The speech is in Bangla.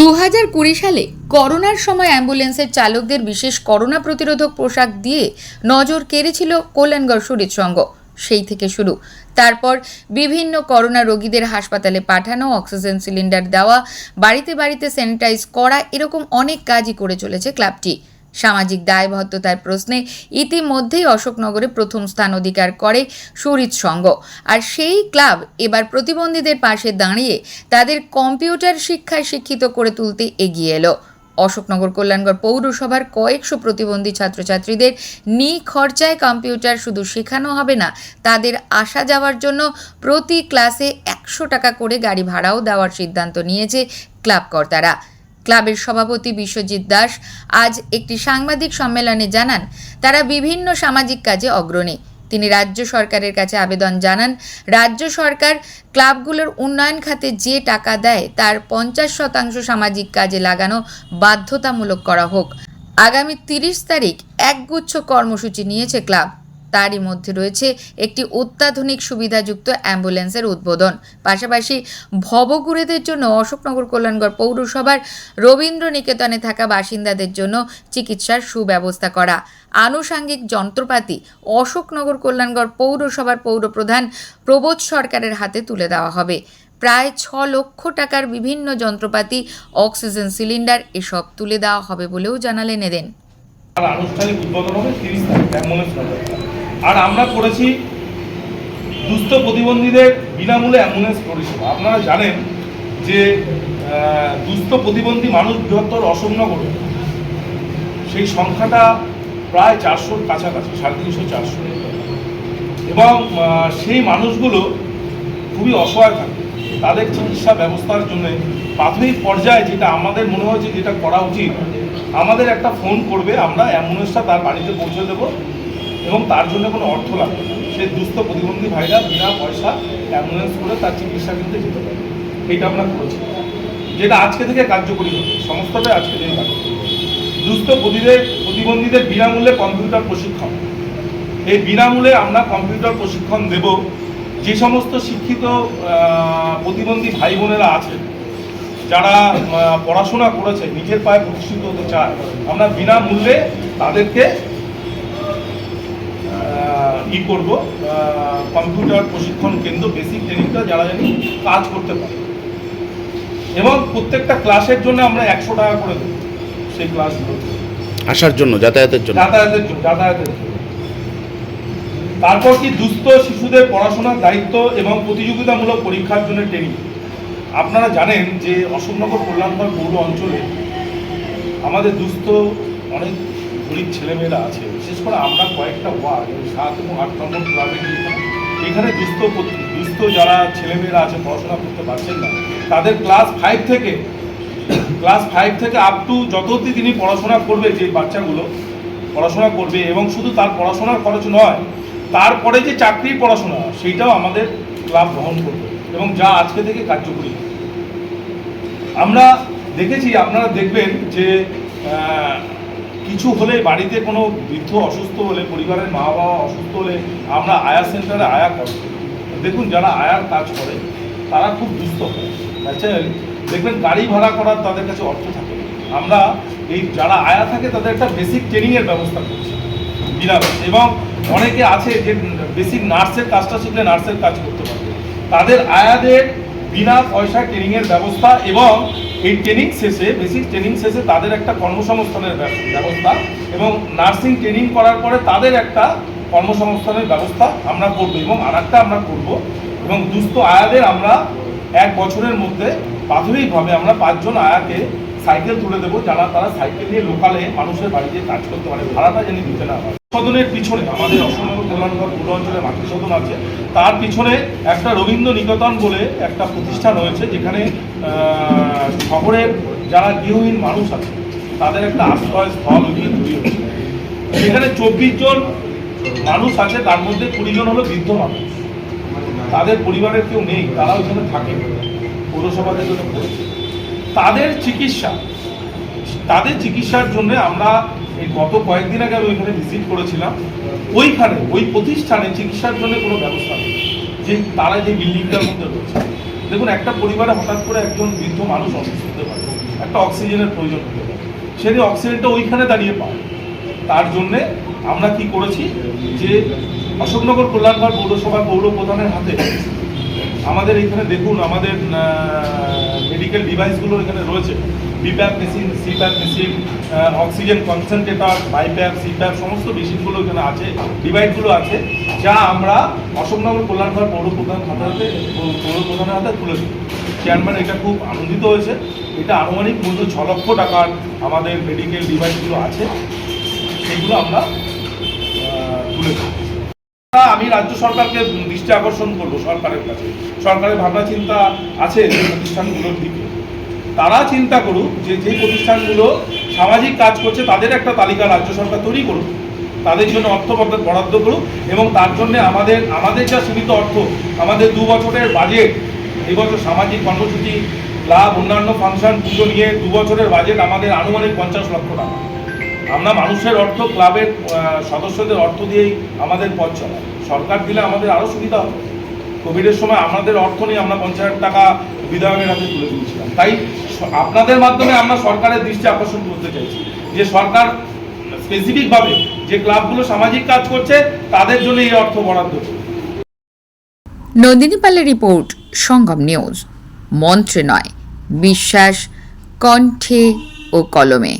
দু হাজার কুড়ি সালে করোনার সময় অ্যাম্বুলেন্সের চালকদের বিশেষ করোনা প্রতিরোধক পোশাক দিয়ে নজর কেড়েছিল কল্যাণগড় সুরিত সংঘ। সেই থেকে শুরু। তারপর বিভিন্ন করোনা রোগীদের হাসপাতালে পাঠানো, অক্সিজেন সিলিন্ডার দেওয়া, বাড়িতে বাড়িতে স্যানিটাইজ করা, এরকম অনেক কাজই করে চলেছে ক্লাবটি। সামাজিক দায়বদ্ধতার প্রশ্নে ইতিমধ্যেই অশোকনগরে প্রথম স্থান অধিকার করে সুরিত সংঘ আর সেই ক্লাব এবার প্রতিবন্ধীদের পাশে দাঁড়িয়ে তাদের কম্পিউটার শিক্ষায় শিক্ষিত করে তুলতে এগিয়ে এলো। অশোকনগর কল্যাণগড় পৌরসভার কয়েকশো প্রতিবন্ধী ছাত্রছাত্রীদের নিখরচায় কম্পিউটার শুধু শেখানো হবে না, তাদের আসা যাওয়ার জন্য প্রতি ক্লাসে একশো টাকা করে গাড়ি ভাড়াও দেওয়ার সিদ্ধান্ত নিয়েছে ক্লাব কর্তারা। ক্লাবের সভাপতি বিশ্বজিৎ দাস আজ একটি সাংবাদিক সম্মেলনে জানান, তারা বিভিন্ন সামাজিক কাজে অগ্রণী। তিনি রাজ্য সরকারের কাছে আবেদন জানান, রাজ্য সরকার ক্লাবগুলোর উন্নয়ন খাতে যে টাকা দেয় তার পঞ্চাশ শতাংশ সামাজিক কাজে লাগানো বাধ্যতামূলক করা হোক। আগামী তিরিশ তারিখ একগুচ্ছ কর্মসূচি নিয়েছে ক্লাব। তারই মধ্যে রয়েছে একটি অত্যাধুনিক সুবিধাযুক্ত অ্যাম্বুলেন্সের উদ্বোধন। পাশাপাশি ভবঘুরেদের জন্য অশোকনগর কল্যাণগড় পৌরসভার রবীন্দ্র নিকেতনে থাকা বাসিন্দাদের জন্য চিকিৎসার সুব্যবস্থা করা। আনুষাঙ্গিক যন্ত্রপাতি অশোকনগর কল্যাণগড় পৌরসভার পৌরপ্রধান প্রবোধ সরকারের হাতে তুলে দেওয়া হবে। প্রায় ছ লক্ষ টাকার বিভিন্ন যন্ত্রপাতি, অক্সিজেন সিলিন্ডার এসব তুলে দেওয়া হবে বলেও জানালেন এদিন। আনুষ্ঠানিক উদ্বোধন হবে তিরিশ তারিখ আর আমরা করেছি দুস্থ প্রতিবন্ধীদের বিনামূল্যে অ্যাম্বুলেন্স পরিষেবা। আপনারা জানেন যে দুস্থ প্রতিবন্ধী মানুষ বৃহত্তর অশোকনগরে। সেই সংখ্যাটা প্রায় চারশোর কাছাকাছি, সাড়ে তিনশো, চারশো। এবং সেই মানুষগুলো খুবই অসহায় থাকে। তাদের চিকিৎসা ব্যবস্থার জন্য প্রাথমিক পর্যায়ে যেটা আমাদের মনে হয়েছে যেটা করা উচিত, আমাদের একটা ফোন করবে, আমরা অ্যাম্বুলেন্সটা তার বাড়িতে পৌঁছে দেবো। এবং তার জন্য কোনো অর্থ লাগবে না। সে দুস্থ প্রতিবন্ধী ভাইরা বিনা পয়সা অ্যাম্বুলেন্স করে তার চিকিৎসা কিনতে যেতে পারে। এইটা আমরা করেছি। যেটা আজকে থেকে কার্যকরী হবে সমস্তটাই আজকে থেকে কার্যকরী। দুস্থ প্রতিবন্ধীদের বিনামূল্যে কম্পিউটার প্রশিক্ষণ। এই বিনামূল্যে আমরা কম্পিউটার প্রশিক্ষণ দেব। যে সমস্ত শিক্ষিত প্রতিবন্ধী ভাই বোনেরা আছেন, যারা পড়াশোনা করেছে, নিজের পায়ে প্রতিষ্ঠিত হতে চায়, আমরা বিনামূল্যে তাদেরকে ই করব? কম্পিউটার প্রশিক্ষণ কেন্দ্র বেসিক ট্রেনিংটা যারা জানি কাজ করতে পারে। এবং প্রত্যেকটা ক্লাসের জন্য আমরা একশো টাকা করে দেবো সেই ক্লাসগুলো আসার জন্য যাতায়াতের জন্য? যাতায়াতের জন্য যাতায়াতের জন্য। তারপর কি দুস্থ শিশুদের পড়াশোনার দায়িত্ব এবং প্রতিযোগিতামূলক পরীক্ষার জন্য ট্রেনিং আপনারা জানেন যে অশোকনগর কল্যাণগড় পৌর অঞ্চলে আমাদের দুস্থ অনেক গরিব ছেলেমেয়েরা আছে। বিশেষ করে আমরা কয়েকটা ওয়ার্ড সাত এবং আট নম্বর ক্লাবে এখানে দুস্থ দুস্থ যারা ছেলেমেয়েরা আছে, পড়াশোনা করতে পারছেন না, তাদের ক্লাস ফাইভ থেকে, ক্লাস ফাইভ থেকে আপ টু যত অবধি তিনি পড়াশোনা করবে, যে বাচ্চাগুলো পড়াশোনা করবে, এবং শুধু তার পড়াশোনার খরচ নয়, তারপরে যে চাকরির পড়াশোনা, সেইটাও আমাদের ক্লাব গ্রহণ করবে, এবং যা আজকে থেকে কার্যকরী। আমরা দেখেছি, আপনারা দেখবেন যে কিছু হলে বাড়িতে কোনো বৃদ্ধ অসুস্থ হলে, পরিবারের মা বাবা অসুস্থ হলে আমরা আয়া সেন্টারে আয়া করি। দেখুন, যারা আয়ার কাজ করে, তারা খুব দুস্থ হয়। আচ্ছা দেখবেন গাড়ি ভাড়া করার তাদের কাছে অর্থ থাকে আমরা এই যারা আয়া থাকে, তাদের একটা বেসিক ট্রেনিংয়ের ব্যবস্থা করছি। বিনামূল্যে এবং অনেকে আছে যে বেসিক নার্সের কাজটা শিখলে নার্সের কাজ করতে পারবে। তাদের আয়াদের বিনা পয়সা ট্রেনিংয়ের ব্যবস্থা এবং এই ট্রেনিং শেষে বেসিক ট্রেনিং শেষে তাদের একটা কর্মসংস্থানের ব্যবস্থা এবং নার্সিং ট্রেনিং করার পরে তাদের একটা কর্মসংস্থানের ব্যবস্থা আমরা করব এবং আর আমরা করব এবং দুস্থ আয়াদের আমরা এক বছরের মধ্যে প্রাথমিকভাবে আমরা পাঁচজন আয়াকে সাইকেল তুলে দেবো, যারা তারা সাইকেল নিয়ে লোকালে মানুষের বাড়িতে কাজ করতে পারে। ভাড়াটা যেন দিতে না। হয় সদনের পিছনে, আমাদের অসমগ্র কল্যাণগড় পূর্ব অঞ্চলে মাতৃ সদন আছে, তার পিছনে একটা রবীন্দ্র নিকেতন বলে একটা প্রতিষ্ঠান রয়েছে, যেখানে শহরের যারা গৃহহীন মানুষ আছে, তাদের একটা আশ্রয় স্থল ওইখানে তৈরি হচ্ছে সেখানে চব্বিশ জন মানুষ আছে, তার মধ্যে কুড়ি জন হলো বৃদ্ধ মানুষ। তাদের পরিবারের কেউ নেই, তারা ওইখানে থাকে পৌরসভা থেকে তাদের চিকিৎসা, তাদের চিকিৎসার জন্য আমরা এই গত কয়েকদিন আগে আমি ওইখানে ভিজিট করেছিলাম। ওইখানে, ওই প্রতিষ্ঠানে চিকিৎসার জন্য কোনো ব্যবস্থা নেই। যে তারা যে বিল্ডিংটার মধ্যে রয়েছে। দেখুন, একটা পরিবারে হঠাৎ করে একজন বৃদ্ধ মানুষ অসুস্থ হতে পারে। একটা অক্সিজেনের প্রয়োজন হতে পারে। সেই অক্সিজেনটা ওইখানে দাঁড়িয়ে পায়, তার জন্যে আমরা কি করেছি যে অশোকনগর কল্যাণগড় পৌরসভার পৌর প্রধানের হাতে আমাদের এখানে দেখুন, আমাদের মেডিকেল ডিভাইসগুলো এখানে রয়েছে। BiPAP machine CPAP machine oxygen concentrator BiPAP CPAP সমস্ত মেশিনগুলো এখানে আছে ডিভাইসগুলো আছে, যা আমরা অশোকনগর কল্যাণগড় পৌর প্রধান হাতে পৌর প্রধানের হাতে তুলে দিই। চেয়ারম্যান এটা খুব আনন্দিত হয়েছে। এটা আনুমানিক মূল্য ছ লক্ষ টাকার আমাদের মেডিকেল ডিভাইসগুলো আছে। সেগুলো আমরা তুলে দিই। আমি রাজ্য সরকারকে দৃষ্টি আকর্ষণ করব সরকারের কাছে। সরকারের ভাবনা, চিন্তা আছে প্রতিষ্ঠানগুলোর দিকে। তারা চিন্তা করুক যে যে প্রতিষ্ঠানগুলো সামাজিক কাজ করছে, তাদের একটা তালিকা রাজ্য সরকার তৈরি করুক। তাদের জন্য অর্থ বরাদ্দ- করুক এবং তার জন্য আমাদের আমাদের যা সীমিত অর্থ, আমাদের দু বছরের বাজেট এবছর সামাজিক কর্মসূচি ক্লাব অন্যান্য ফাংশন পুজো নিয়ে দু বছরের বাজেট আমাদের আনুমানিক পঞ্চাশ লক্ষ টাকা। আমরা মানুষের অর্থ ক্লাবের সদস্যদের অর্থ দিয়েই আমাদের পথ চলা। সরকার দিলে আমাদের আরও সুবিধা হবে। কোভিডের সময় আমাদের অর্থ নিয়ে আমরা পঞ্চাশ টাকা বিধায়কের হাতে তুলে দিয়েছিলাম। তাই আপনাদের মাধ্যমে আমরা সরকারের দৃষ্টি আকর্ষণ করতে চাইছি যে সরকার স্পেসিফিকভাবে যে ক্লাবগুলো সামাজিক কাজ করছে, তাদের জন্য এই অর্থ বরাদ্দ। নন্দিনী পালের রিপোর্ট, সঙ্গম নিউজ। মন্ত্রে নয়, বিশ্বাস, কণ্ঠে ও কলমে।